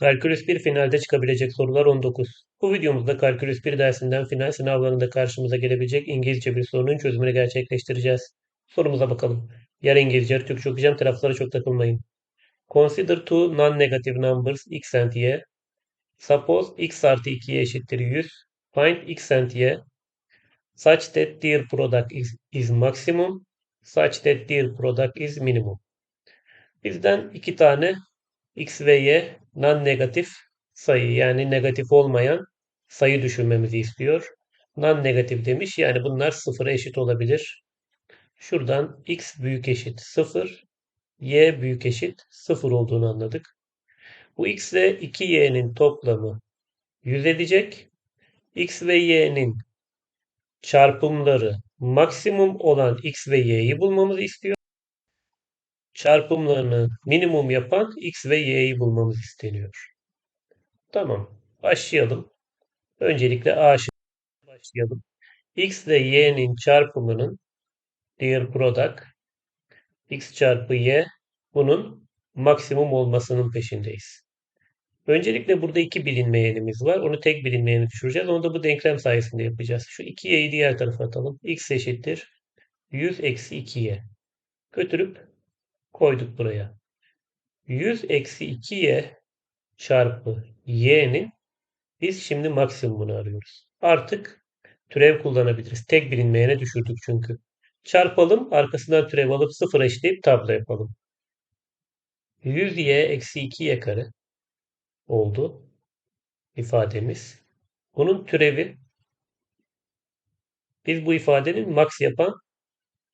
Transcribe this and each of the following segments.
Kalkülüs 1 finalde çıkabilecek sorular 19. Bu videomuzda Kalkülüs 1 dersinden final sınavlarında karşımıza gelebilecek İngilizce bir sorunun çözümünü gerçekleştireceğiz. Sorumuza bakalım. Yarı İngilizce, Türkçe okuyacağım. Taraflara çok takılmayın. Consider two non-negative numbers x and y. Suppose x artı 2y eşittir 100. Find x and y such that their product is, is maximum such that their product is minimum. Bizden iki tane x ve y non-negatif sayı yani negatif olmayan sayı düşünmemizi istiyor. Non-negatif demiş yani bunlar sıfıra eşit olabilir. Şuradan x büyük eşit 0, y büyük eşit 0 olduğunu anladık. Bu x ile 2y'nin toplamı 100 edecek. x ve y'nin çarpımları maksimum olan x ve y'yi bulmamızı istiyor. Çarpımlarını minimum yapan x ve y'yi bulmamız isteniyor. Tamam. Başlayalım. Öncelikle A şıkkı başlayalım. X ile y'nin çarpımının diğer product x çarpı y bunun maksimum olmasının peşindeyiz. Öncelikle burada iki bilinmeyenimiz var. Onu tek bilinmeyeni düşüreceğiz. Onu da bu denklem sayesinde yapacağız. Şu 2y'yi diğer tarafa atalım. x eşittir 100 eksi 2y. Götürüp koyduk buraya. 100 eksi 2y çarpı y'nin biz şimdi maksimumunu arıyoruz. Artık türev kullanabiliriz. Tek bilinmeyene düşürdük çünkü. Çarpalım. Arkasından türev alıp sıfır eşleyip tablo yapalım. 100y eksi 2y kare oldu ifademiz. Bunun türevi biz bu ifadenin max yapan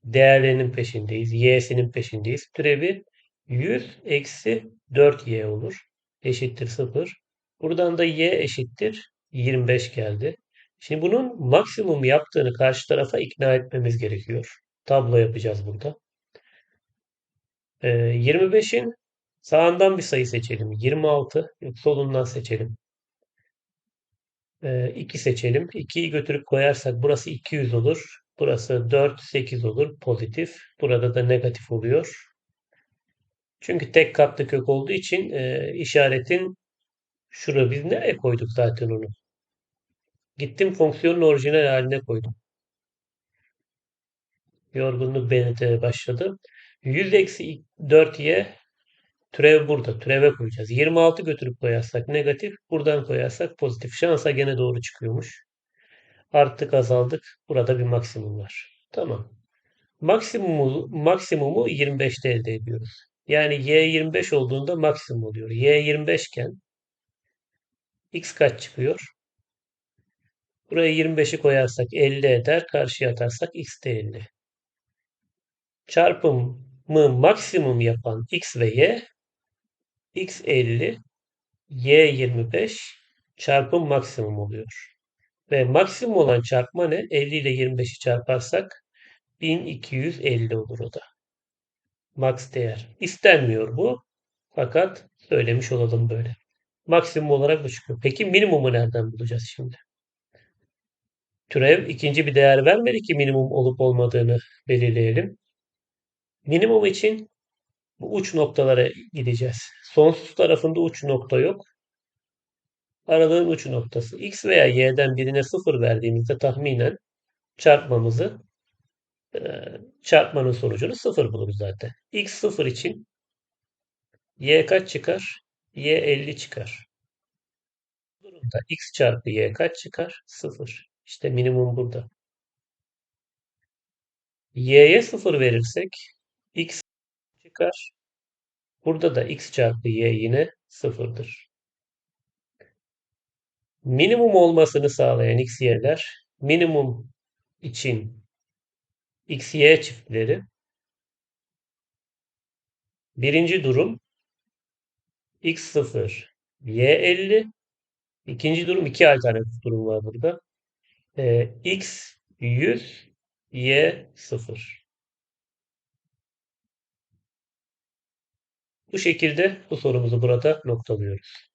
değerlerinin peşindeyiz. y'sinin peşindeyiz. Türevi 100 eksi 4y olur. Eşittir 0. Buradan da y eşittir 25 geldi. Şimdi bunun maksimum yaptığını karşı tarafa ikna etmemiz gerekiyor. Tablo yapacağız burada. Ee, 25'in sağından bir sayı seçelim. 26. Yok, solundan seçelim. Ee, 2 seçelim. 2'yi götürüp koyarsak burası 200 olur. Burası 4, 8 olur. Pozitif. Burada da negatif oluyor. Çünkü tek katlı kök olduğu için e, işaretin şurada biz nereye koyduk zaten onu? Gittim fonksiyonun orijinal haline koydum. Yorgunluk belirtmeye başladı. 100 eksi 4y türev burada. Türeve koyacağız. 26 götürüp koyarsak negatif. Buradan koyarsak pozitif. Şansa gene doğru çıkıyormuş. Arttık azaldık. Burada bir maksimum var. Tamam. Maksimumu, maksimumu 25'te elde ediyoruz. Yani y 25 olduğunda maksimum oluyor. y 25 iken x kaç çıkıyor? Buraya 25'i koyarsak 50 eder. Karşıya atarsak x de 50. Çarpımı maksimum yapan x ve y x 50 y 25 çarpım maksimum oluyor. Ve maksimum olan çarpma ne? 50 ile 25'i çarparsak 1250 olur o da. Max değer. İstenmiyor bu. Fakat söylemiş olalım böyle. Maksimum olarak bu çıkıyor. Peki minimumu nereden bulacağız şimdi? Türev ikinci bir değer vermedi ki minimum olup olmadığını belirleyelim. Minimum için bu uç noktalara gideceğiz. Sonsuz tarafında uç nokta yok. Aralığın uç noktası. X veya Y'den birine 0 verdiğimizde tahminen çarpmamızı e, çarpmanın sonucunu 0 buluruz zaten. X 0 için Y kaç çıkar? Y 50 çıkar. Bu durumda X çarpı Y kaç çıkar? 0. İşte minimum burada. Y'ye 0 verirsek X çıkar. Burada da X çarpı Y yine 0'dır. Minimum olmasını sağlayan X, Y'ler minimum için X, Y çiftleri birinci durum X0, Y50 İkinci durum iki alternatif durum var burada. Ee, X 100, Y 0. Bu şekilde bu sorumuzu burada noktalıyoruz.